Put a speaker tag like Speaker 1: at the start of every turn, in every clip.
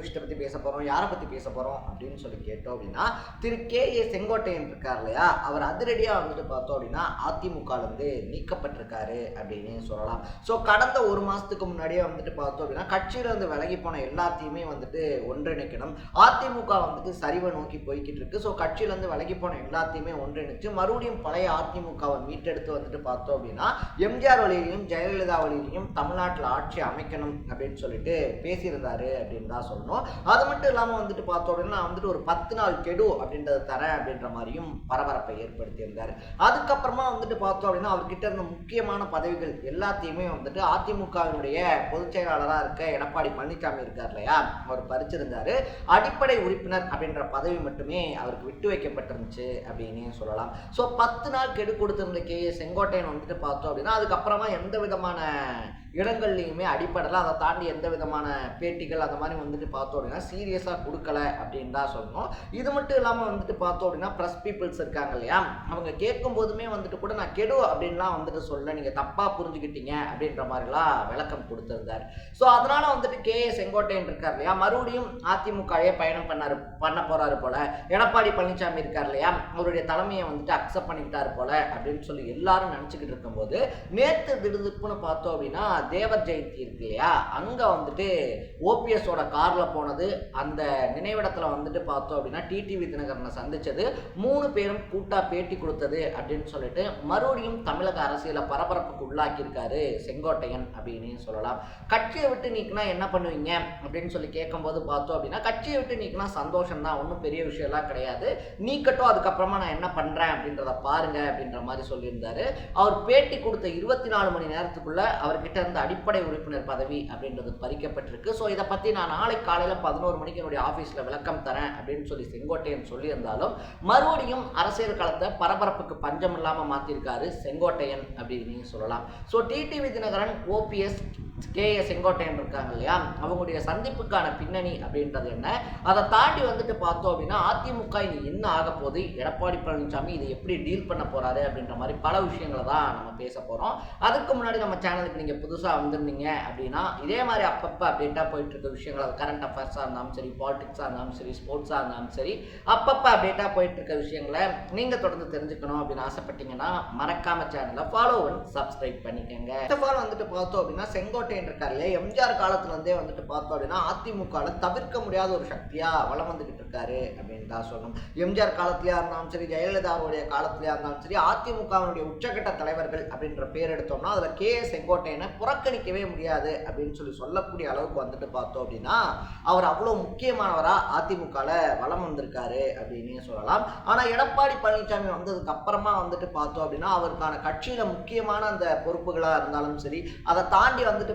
Speaker 1: விஷயத்தை பற்றி பேச போகிறோம் யாரை பற்றி பேச போகிறோம் அப்படின்னு சொல்லி கேட்டோம் அப்படின்னா திரு கே ஏ செங்கோட்டையன் இருக்கார் இல்லையா? அவர் அதிரடியாக வந்துட்டு பார்த்தோம் அப்படின்னா அதிமுகலேருந்து நீக்கப்பட்டிருக்காரு அப்படின்னு சொல்லலாம். ஸோ கடந்த ஒரு மாதத்துக்கு முன்னாடியே வந்துட்டு பார்த்தோம் அப்படின்னா கட்சியிலேருந்து விலகி போன எல்லாத்தையுமே வந்துட்டு ஒன்றிணைக்கணும். அதிமுக வந்துட்டு சரிவை நோக்கி போய்கிட்டு இருக்கு. ஸோ கட்சியிலேருந்து விலகி போன எல்லாத்தையுமே ஒன்றிணைச்சு மறுபடியும் பழைய அதிமுகவை மீட்டெடுத்து வந்துட்டு பார்த்தோம் அப்படின்னா எம்ஜிஆர் வழியிலையும் ஜெயலலிதா வழியிலையும் தமிழ்நாட்டில் ஆட்சி அமைக்கணும் அப்படின்னு சொல்லிட்டு பேசியிருந்தாரு அப்படின்னு தான் சொல்லணும். அது மட்டும் இல்லாமல் வந்துட்டு பார்த்தோம் அப்படின்னா வந்துட்டு ஒரு பத்து நாள் கெடு அப்படின்றத தரேன் அப்படின்ற மாதிரியும் பரபரப்பை ஏற்படுத்தியிருந்தார். அதுக்கப்புறமா வந்துட்டு பார்த்தோம் அப்படின்னா அவர்கிட்ட இருந்த முக்கியமான பதவிகள் எல்லாத்தையுமே வந்துட்டு அதிமுகவினுடைய பொதுச் செயலாளராக இருக்க எடப்பாடி பழனிசாமி இருக்கார் இல்லையா? அவர் பறிச்சிருந்தாரு. அடிப்படை உறுப்பினர் அப்படின்ற பதவி மட்டுமே அவருக்கு விட்டு வைக்கப்பட்டிருந்துச்சு அப்படின்னு சொல்லலாம். ஸோ பத்து நாள் கெடு கொடுத்திருந்த கே செங்கோட்டையன் வந்துட்டு பார்த்தோம் அப்படின்னா அதுக்கப்புறமா எந்த விதமான இடங்கள்லையுமே அடிப்படையில் அதை தாண்டி எந்த விதமான பேட்டிகள் அந்த மாதிரி வந்துட்டு பார்த்தோம் அப்படின்னா சீரியஸாக கொடுக்கல அப்படின்னு தான் சொல்லணும். இது மட்டும் இல்லாமல் வந்துட்டு பார்த்தோம் அப்படின்னா ப்ரெஸ் பீப்புள்ஸ் இருக்காங்க இல்லையா? அவங்க கேட்கும் போதுமே வந்துட்டு கூட நான் கெடு அப்படின்லாம் வந்துட்டு சொல்ல நீங்கள் தப்பாக புரிஞ்சுக்கிட்டீங்க அப்படின்ற மாதிரிலாம் விளக்கம் கொடுத்துருந்தார். ஸோ அதனால் வந்துட்டு கே ஏ செங்கோட்டையன் இருக்கார் இல்லையா? மறுபடியும் அதிமுகவே பயணம் பண்ணாரு பண்ண போகிறாரு போல. எடப்பாடி பழனிசாமி இருக்கார் இல்லையா? அவருடைய தலைமையை வந்துட்டு அக்செப்ட் பண்ணிக்கிட்டாரு போல அப்படின்னு சொல்லி எல்லாரும் நினச்சிக்கிட்டு இருக்கும்போது நேற்று திடுதுப்புன்னு பார்த்தோம் அப்படின்னா தேவர் ஜெயந்தி இருக்கு இல்லையா அங்கே வந்துட்டு ஓபிஎஸோட காரில் போனது அந்த நினைவிடத்தில் வந்துட்டு பார்த்தோம் அப்படின்னா டிடிவி தினகரனை சந்தித்தது மூணு பேரும் கூட்டாக பேட்டி கொடுத்தது அப்படின்னு சொல்லிட்டு மறுபடியும் தமிழக அரசியலை பரபரப்புக்கு உள்ளாக்கியிருக்காரு செங்கோட்டையன் அப்படின்னு சொல்லலாம். கட்சியை விட்டு நீக்கினா என்ன பண்ணுவீங்க? அப்படின்னு சொல்லி கேட்கும்போது பார்த்தோம் அப்படின்னா கட்சியை விட்டு நீக்கினா சந்தோஷம் தான் ஒன்றும் பெரிய விஷயம்லாம் கிடையாது. நீக்கட்டும் அதுக்கப்புறமா நான் என்ன பண்ணுறேன் அப்படின்றத பாருங்க அப்படின்ற மாதிரி சொல்லியிருந்தாரு. அவர் பேட்டி கொடுத்த இருபத்தி நாலு மணி நேரத்துக்குள்ள அவர்கிட்ட இருந்த அடிப்படை உறுப்பினர் பதவி அப்படின்றது பறிக்கப்பட்டிருக்கு. ஸோ இதை பற்றி நான் நாளை காலையில் பதினோரு மணிக்கு என்னுடைய ஆஃபீஸில் விளக்கம் தரேன் அப்படின்னு சொல்லி செங்கோட்டையன் சொல்லியிருந்தாலும் மறுபடியும் அரசியல் களத்தை பரபரப்புக்கு பஞ்சம் இல்லாமல் மாற்றிருக்காரு செங்கோட்டையன் அப்படின்னு சொல்லலாம். So TTV Dhinakaran OPS K A Sengottaiyan இருக்காங்க இல்லையா? அவங்களுடைய சந்திப்புக்கான பின்னணி அப்படின்றது என்ன? அதை தாண்டி வந்துட்டு பார்த்தோம் அப்படின்னா அதிமுக இது என்ன ஆக போகுது? எடப்பாடி பழனிசாமி இதை எப்படி டீல் பண்ண போறாரு அப்படின்ற மாதிரி பல விஷயங்களை தான் நம்ம பேச போகிறோம் அதுக்கு முன்னாடி நம்ம சேனலுக்கு நீங்கள் புதுசாக வந்திருந்தீங்க அப்படின்னா இதே மாதிரி அப்பப்போ அப்டேட்டாக போயிட்டு இருக்க விஷயங்கள் அது கரண்ட் அஃபேர்ஸாக இருந்தாலும் சரி பாலிடிக்ஸாக இருந்தாலும் சரி ஸ்போர்ட்ஸாக இருந்தாலும் சரி அப்பப்போ அப்டேட்டாக போயிட்டு இருக்க விஷயங்களை நீங்கள் தொடர்ந்து தெரிஞ்சுக்கணும் அப்படின்னு ஆசைப்பட்டீங்கன்னா மறக்காம சேனலை ஃபாலோ பண்ணி சப்ஸ்கிரைப் பண்ணிக்கோங்க. ஃபர்ஸ்ட் ஆஃப் ஆல் வந்துட்டு பார்த்தோம் அப்படின்னா செங்கோட்டை செங்கோட்டையன் இருக்கார் இல்லையா? எம்ஜிஆர் காலத்துல இருந்தே வந்துட்டு பார்த்தோம் அப்படின்னா அதிமுகவில் தவிர்க்க முடியாத ஒரு சக்தியா வளம் வந்துக்கிட்டு இருக்காரு அப்படின்னு தான் சொல்லணும். எம்ஜிஆர் காலத்திலயா இருந்தாலும் சரி ஜெயலலிதாவுடைய காலத்திலேயா இருந்தாலும் சரி அதிமுகவினுடைய உச்சக்கட்ட தலைவர்கள் அப்படின்ற பேர் எடுத்தோம்னா அதுல கே செங்கோட்டையனை புறக்கணிக்கவே முடியாது அப்படின்னு சொல்லி சொல்லக்கூடிய அளவுக்கு வந்துட்டு பார்த்தோம் அப்படின்னா அவர் அவ்வளோ முக்கியமானவரா அதிமுகவில் வளம் வந்திருக்காரு அப்படின்னு சொல்லலாம். ஆனால் எடப்பாடி பழனிசாமி வந்ததுக்கு அப்புறமா வந்துட்டு பார்த்தோம் அப்படின்னா அவருக்கான கட்சியில முக்கியமான அந்த பொறுப்புகளா இருந்தாலும் சரி அதை தாண்டி வந்துட்டு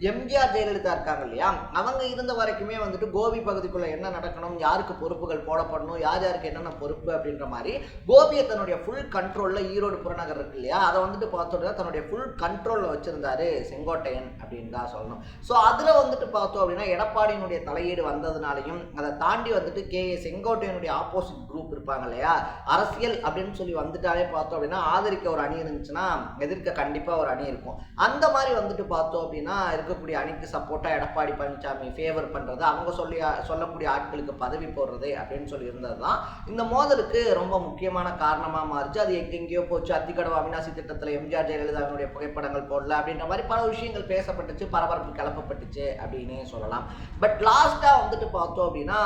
Speaker 1: எம்ஜிஆர் ஜெயலலிதா இருக்காங்க இல்லையா? அவங்க இருந்த வரைக்குமே வந்துட்டு கோபி பகுதிக்குள்ள என்ன நடக்கணும் யாருக்கு பொறுப்புகள் போடப்படணும் யார் யாருக்கு என்னென்ன பொறுப்பு அப்படின்ற மாதிரி கோபியை தன்னுடைய ஃபுல் கண்ட்ரோல்ல ஈரோடு புறநகர் இருக்கு இல்லையா? அதை வந்துட்டு பார்த்தோம்னா தன்னுடைய ஃபுல் கண்ட்ரோல்ல வச்சிருந்தாரு செங்கோட்டையன் அப்படின்னு தான் சொல்லணும். ஸோ அதுல வந்துட்டு பார்த்தோம் அப்படின்னா எடப்பாடியினுடைய தலையீடு வந்ததுனாலையும் அதை தாண்டி வந்துட்டு கே. ஏ. செங்கோட்டையனுடைய ஆப்போசிட் குரூப் இருப்பாங்க இல்லையா? அரசியல் அப்படின்னு சொல்லி வந்துட்டாலே பார்த்தோம் அப்படின்னா ஆதரிக்க ஒரு அணி இருந்துச்சுன்னா எதிர்க்க கண்டிப்பா ஒரு அணி இருக்கும். அந்த மாதிரி வந்துட்டு பார்த்தோம் அப்படின்னா இருக்கக்கூடிய அணிக்கு சப்போர்ட்டா எடப்பாடி பழனிசாமி ஃபேவர் பண்ணுறது அவங்க சொல்லி சொல்லக்கூடிய ஆட்களுக்கு பதவி போடுறது அப்படின்னு சொல்லி இருந்தது தான் இந்த மோதலுக்கு ரொம்ப முக்கியமான காரணமா மாறிச்சு. அது எங்கெங்கேயோ போச்சு. அத்திக்கடவு அவினாசி திட்டத்துல எம்ஜிஆர் ஜெயலலிதாவினுடைய புகைப்படங்கள் போடல அப்படின்ற மாதிரி பல விஷயங்கள் பேசப்பட்டுச்சு பரபரப்பு கிளப்பப்பட்டுச்சு அப்படின்னு சொல்லலாம். பட் லாஸ்டா வந்துட்டு பார்த்தோம் அப்படின்னா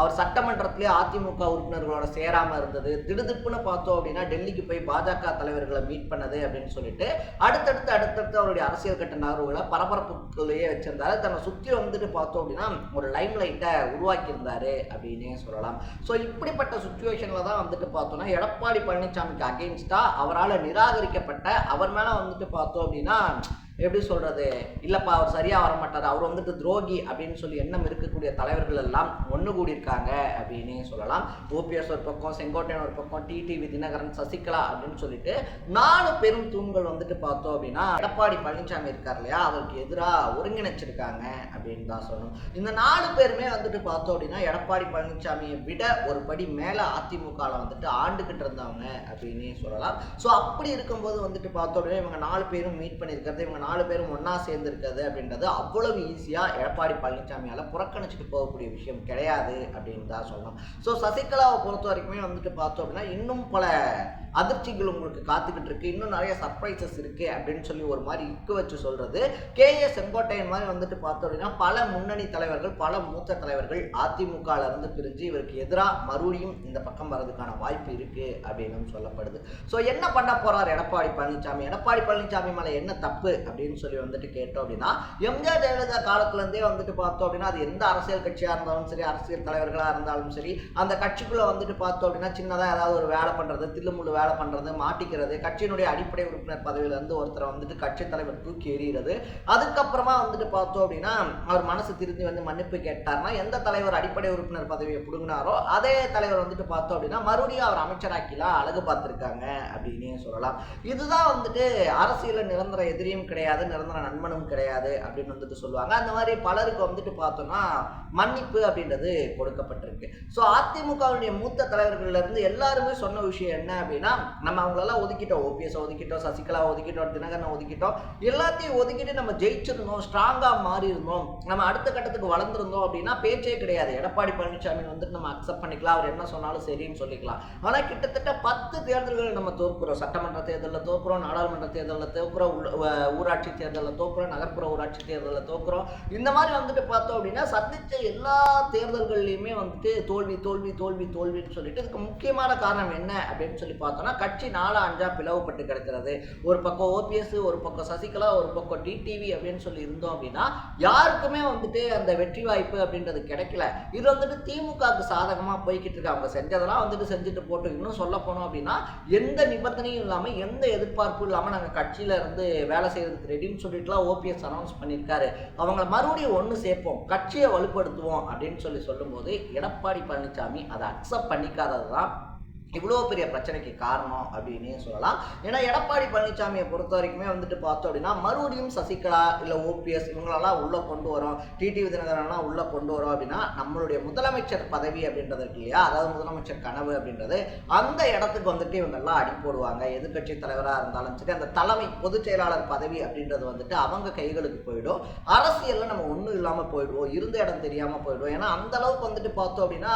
Speaker 1: அவர் சட்டமன்றத்திலே அதிமுக உறுப்பினர்களோட சேராம இருந்தது. திடுதிப்புன்னு பார்த்தோம் அப்படின்னா டெல்லிக்கு போய் பாஜக தலைவர்களை மீட் பண்ணது அப்படின்னு சொல்லிட்டு அடுத்தடுத்து அடுத்தடுத்து அவருடைய அரசியல் கட்ட நகர்வுகளை மக்களையே வச்சிருந்தாரு. தன்னை சுற்றி வந்துட்டு பார்த்தோம் அப்படின்னா ஒரு லைம் லைட்டை உருவாக்கியிருந்தாரு அப்படின்னே சொல்லலாம். ஸோ இப்படிப்பட்ட சுச்சுவேஷனில் தான் வந்துட்டு பார்த்தோம்னா எடப்பாடி பழனிசாமிக்கு அகெயின்ஸ்டாக அவரால் நிராகரிக்கப்பட்ட அவர் மேலே வந்துட்டு பார்த்தோம் அப்படின்னா எப்படி சொல்றது? இல்லப்பா அவர் சரியா வர மாட்டார். அவர் வந்துட்டு துரோகி அப்படின்னு சொல்லி எண்ணம் இருக்கக்கூடிய தலைவர்கள் எல்லாம் ஒன்று கூடியிருக்காங்க அப்படின்னு சொல்லலாம். ஓபிஎஸ் ஒரு பக்கம் செங்கோட்டையன் ஒரு பக்கம் டிடிவி தினகரன் சசிகலா அப்படின்னு சொல்லிட்டு நாலு பெரும் தூண்கள் வந்துட்டு பார்த்தோம் அப்படின்னா எடப்பாடி பழனிசாமி இருக்கார் இல்லையா? அவருக்கு எதிராக ஒருங்கிணைச்சிருக்காங்க அப்படின்னு தான் சொல்லணும். இந்த நாலு பேருமே வந்துட்டு பார்த்தோம் அப்படின்னா எடப்பாடி பழனிசாமியை விட ஒரு படி மேலே அதிமுகவில் வந்துட்டு ஆண்டுகிட்டு இருந்தவங்க அப்படின்னு சொல்லலாம். ஸோ அப்படி இருக்கும்போது வந்துட்டு பார்த்தோம் அப்படின்னா இவங்க நாலு பேரும் மீட் பண்ணியிருக்கிறது இவங்க நாலு பேரும் ஒன்றா சேர்ந்துருக்கிறது அப்படின்றது அவ்வளவு ஈஸியாக எடப்பாடி பழனிசாமியால் புறக்கணிச்சிட்டு போகக்கூடிய விஷயம் கிடையாது அப்படின்னு தான் சொல்லணும். ஸோ சசிகலாவை பொறுத்த வரைக்குமே வந்துட்டு பார்த்தோம் அப்படின்னா இன்னும் பல அதிர்ச்சிகள் உங்களுக்கு காத்துக்கிட்டு இருக்கு இன்னும் நிறைய சர்ப்ரைசஸ் இருக்கு அப்படின்னு சொல்லி ஒரு மாதிரி இக்கு வச்சு சொல்றது. கே. ஏ. செங்கோட்டையன் மாதிரி வந்துட்டு பார்த்தோம் அப்படின்னா பல முன்னணி தலைவர்கள் பல மூத்த தலைவர்கள் அதிமுகல இருந்து பிரிஞ்சு இவருக்கு எதிராக மறுபடியும் இந்த பக்கம் வர்றதுக்கான வாய்ப்பு இருக்கு அப்படின்னு சொல்லப்படுது. ஸோ என்ன பண்ண போறார் எடப்பாடி பழனிசாமி எடப்பாடி பழனிசாமி மேலே என்ன தப்பு அப்படின்னு சொல்லி வந்துட்டு கேட்டோம் அப்படின்னா எம்ஜிஆர் ஜெயலலிதா காலத்துல இருந்தே வந்துட்டு பார்த்தோம் அப்படின்னா அது எந்த அரசியல் கட்சியா இருந்தாலும் சரி அரசியல் தலைவர்களா இருந்தாலும் சரி அந்த கட்சிக்குள்ள வந்துட்டு பார்த்தோம் அப்படின்னா சின்னதா ஏதாவது ஒரு வேலை பண்றது தில்லுமுள்ளு வேலை பண்றது மாட்டிக்கிறது கட்சியினுடைய அடிப்படை உறுப்பினர் பதவியில இருந்து ஒருத்தரை வந்துட்டு கட்சி தலைவர் தூக்கி எறிகிறது அதுக்கப்புறமா வந்துட்டு பார்த்தோம் அப்படின்னா அவர் மனசு திருந்தி வந்து மன்னிப்பு கேட்டார்னா எந்த தலைவர் அடிப்படை உறுப்பினர் பதவியை பிடுங்கினாரோ அதே தலைவர் வந்துட்டு பார்த்தோம் அப்படின்னா மறுபடியும் அவர் அமைச்சராக்கிலாம் அழகு பார்த்துருக்காங்க அப்படின்னே சொல்லலாம். இதுதான் வந்துட்டு அரசியல நிரந்தர எதிரியும் கிடையாது நிரந்தர நண்பனும் கிடையாது அப்படின்னு வந்துட்டு சொல்லுவாங்க. அந்த மாதிரி பலருக்கு வந்துட்டு பார்த்தோம்னா மன்னிப்பு அப்படின்றது கொடுக்கப்பட்டிருக்கு. ஸோ அதிமுகவுடைய மூத்த தலைவர்கள்லேருந்து எல்லாருமே சொன்ன விஷயம் என்ன அப்படின்னா நம்ம அவங்களெல்லாம் ஒதுக்கிட்டோம். ஓபிஎஸ் ஒதுக்கிட்டோம். சசிகலா ஒதுக்கிட்டோம். தினகரனை ஒதுக்கிட்டோம். எல்லாத்தையும் ஒதுக்கிட்டு நம்ம ஜெயிச்சிருந்தோம் ஸ்ட்ராங்காக மாறி இருந்தோம். நம்ம அடுத்த கட்டத்துக்கு வளர்ந்துருந்தோம் அப்படின்னா பேச்சே கிடையாது. எடப்பாடி பழனிசாமி வந்துட்டு நம்ம அக்செப்ட் பண்ணிக்கலாம். அவர் என்ன சொன்னாலும் சரின்னு சொல்லிக்கலாம். ஆனால் கிட்டத்தட்ட பத்து தேர்தல்கள் நம்ம தோற்கிறோம் சட்டமன்ற தேர்தலில் தோற்கிறோம் நாடாளுமன்ற தேர்தலில் தோற்கிறோம் உள்ள- ஊராட்சி தேர்தலில் தோற்கிறோம் நகர்ப்புற ஊராட்சி தேர்தலில் தோற்கிறோம் இந்த மாதிரி வந்துட்டு பார்த்தோம் அப்படின்னா சந்திச்ச எல்லா தேர்தல்கள்லையுமே வந்துட்டு தோல்வி தோல்வி தோல்வி தோல்வின்னு சொல்லிட்டு இதுக்கு முக்கியமான காரணம் என்ன அப்படின்னு சொல்லி பார்த்தோம் பார்த்தோம்னா கட்சி நாலா அஞ்சா பிளவுபட்டு கிடக்கிறது. ஒரு பக்கம் ஓபிஎஸ் ஒரு பக்கம் சசிகலா ஒரு பக்கம் டிடிவி அப்படின்னு சொல்லி இருந்தோம் அப்படின்னா யாருக்குமே வந்துட்டு அந்த வெற்றி வாய்ப்பு அப்படின்றது கிடைக்கல. இது வந்துட்டு திமுகவுக்கு சாதகமாக போய்கிட்டு இருக்கு. அவங்க செஞ்சதெல்லாம் வந்துட்டு செஞ்சுட்டு போட்டு இன்னும் சொல்ல போனோம் அப்படின்னா எந்த நிபந்தனையும் இல்லாமல் எந்த எதிர்பார்ப்பும் இல்லாமல் நாங்கள் கட்சியில இருந்து வேலை செய்யறதுக்கு ரெடின்னு சொல்லிட்டுலாம் ஓபிஎஸ் அனௌன்ஸ் பண்ணியிருக்காரு. அவங்கள மறுபடியும் ஒன்று சேர்ப்போம். கட்சியை வலுப்படுத்துவோம் அப்படின்னு சொல்லி சொல்லும்போது எடப்பாடி பழனிசாமி அதை அக்செப்ட் பண்ணிக்காதது தான் இவ்வளோ பெரிய பிரச்சனைக்கு காரணம் அப்படின்னே சொல்லலாம். ஏன்னா எடப்பாடி பழனிசாமியை பொறுத்த வரைக்குமே வந்துட்டு பார்த்தோம் அப்படின்னா மறுபடியும் சசிகலா இல்லை ஓபிஎஸ் இவங்களெல்லாம் உள்ளே கொண்டு வரோம். டிடிவி தினகரன்லாம் உள்ளே கொண்டு வரோம் அப்படின்னா நம்மளுடைய முதலமைச்சர் பதவி அப்படின்றது இருக்கு இல்லையா? அதாவது முதலமைச்சர் கனவு அப்படின்றது. அந்த இடத்துக்கு வந்துட்டு இவங்கெல்லாம் அடி போடுவாங்க. எதிர்க்கட்சி தலைவராக இருந்தாலும் சரி அந்த தலைமை பொதுச் செயலாளர் பதவி அப்படின்றது வந்துட்டு அவங்க கைகளுக்கு போயிடும். அரசியலில் நம்ம ஒன்றும் இல்லாமல் போயிடுவோம். இருந்த இடம் தெரியாமல் போயிடுவோம். ஏன்னா அந்த அளவுக்கு வந்துட்டு பார்த்தோம் அப்படின்னா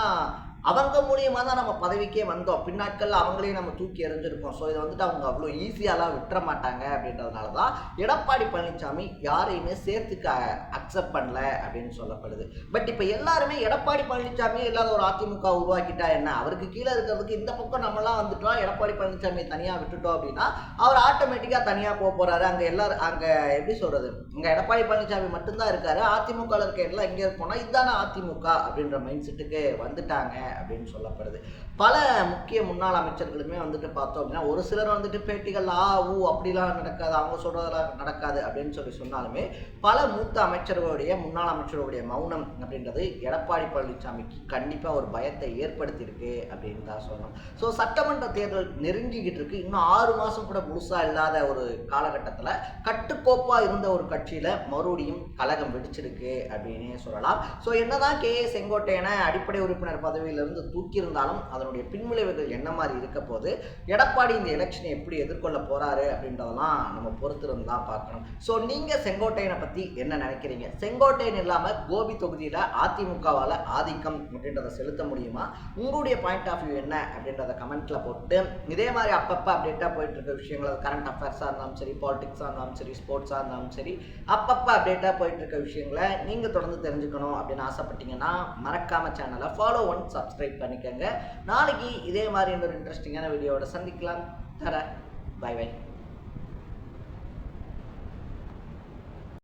Speaker 1: அவங்க மூலியமாக தான் நம்ம பதவிக்கே வந்தோம். பின்னாட்கள் அவங்களே நம்ம தூக்கி எறிஞ்சிருக்கோம் ஸோ இதை வந்துட்டு அவங்க அவ்வளோ ஈஸியாலாம் விட்டுற மாட்டாங்க அப்படின்றதுனால தான் எடப்பாடி பழனிசாமி யாரையுமே சேர்த்துக்க அக்செப்ட் பண்ணல அப்படின்னு சொல்லப்படுது. பட் இப்போ எல்லாருமே எடப்பாடி பழனிசாமி இல்லாத ஒரு அதிமுக உருவாக்கிட்டா என்ன? அவருக்கு கீழே இருக்கிறதுக்கு இந்த பக்கம் நம்மலாம் வந்துட்டோம். எடப்பாடி பழனிசாமியை தனியாக விட்டுட்டோம் அப்படின்னா அவர் ஆட்டோமேட்டிக்காக தனியாக போக போகிறாரு அங்கே எல்லாரும் அங்கே எப்படி சொல்கிறது இங்கே எடப்பாடி பழனிசாமி மட்டும்தான் இருக்காரு. அதிமுக இருக்க எல்லாம் எங்கே இருக்கோம்னா இதுதானே அதிமுக அப்படின்ற மைண்ட் செட்டுக்கு வந்துட்டாங்க. அப்படின்னு சொல்லப்படுது. பல முக்கிய முன்னாள் அமைச்சர்களுமே வந்துட்டு பார்த்தோம் அப்படின்னா ஒரு சிலர் வந்துட்டு பேட்டிகள் ஆ ஊ அப்படிலாம் நடக்காது அவங்க சொல்றதெல்லாம் நடக்காது அப்படின்னு சொல்லி சொன்னாலுமே பல மூத்த அமைச்சர்களுடைய முன்னாள் அமைச்சர்களுடைய மௌனம் அப்படின்றது எடப்பாடி பழனிசாமிக்கு கண்டிப்பாக ஒரு பயத்தை ஏற்படுத்தியிருக்கு அப்படின்னு தான் சொல்லணும். ஸோ சட்டமன்ற தேர்தல் நெருங்கிக்கிட்டு இருக்கு. இன்னும் ஆறு மாதம் கூட முழுசாக இல்லாத ஒரு காலகட்டத்தில் கட்டுக்கோப்பாக இருந்த ஒரு கட்சியில் மறுபடியும் கலகம் வெடிச்சிருக்கு அப்படின்னே சொல்லலாம். ஸோ என்னதான் கே ஏ செங்கோட்டையனை அடிப்படை உறுப்பினர் பதவியில் பதவியிலிருந்து தூக்கியிருந்தாலும் அதனுடைய பின்விளைவுகள் என்ன மாதிரி இருக்க போது எடப்பாடி இந்த எலெக்ஷனை எப்படி எதிர்கொள்ள போறாரு அப்படின்றதெல்லாம் நம்ம பொறுத்திருந்து தான் பார்க்கணும். ஸோ நீங்கள் செங்கோட்டையனை பற்றி என்ன நினைக்கிறீங்க? செங்கோட்டையன் இல்லாமல் கோபி தொகுதியில் அதிமுகவால் ஆதிக்கம் அப்படின்றத செலுத்த முடியுமா? உங்களுடைய பாயிண்ட் ஆஃப் வியூ என்ன அப்படின்றத கமெண்ட்ல போட்டு இதே மாதிரி அப்பப்போ அப்டேட்டாக போயிட்டு இருக்க விஷயங்கள் கரண்ட் அஃபேர்ஸாக இருந்தாலும் சரி பாலிடிக்ஸாக இருந்தாலும் சரி ஸ்போர்ட்ஸாக இருந்தாலும் சரி அப்பப்போ அப்டேட்டாக போயிட்டு இருக்க விஷயங்களை நீங்கள் தொடர்ந்து தெரிஞ்சுக்கணும் அப்படின்னு ஆசைப்பட்டீங்கன்னா மறக்காம சேனலை ஃபாலோ ஒன் சப்ஸ்கிரைப் பண்ணிக்கோங்க. நாளைக்கு இதே மாதிரி இன்னொரு இன்ட்ரெஸ்டிங்கான வீடியோவோட சந்திக்கலாம். தர பை பை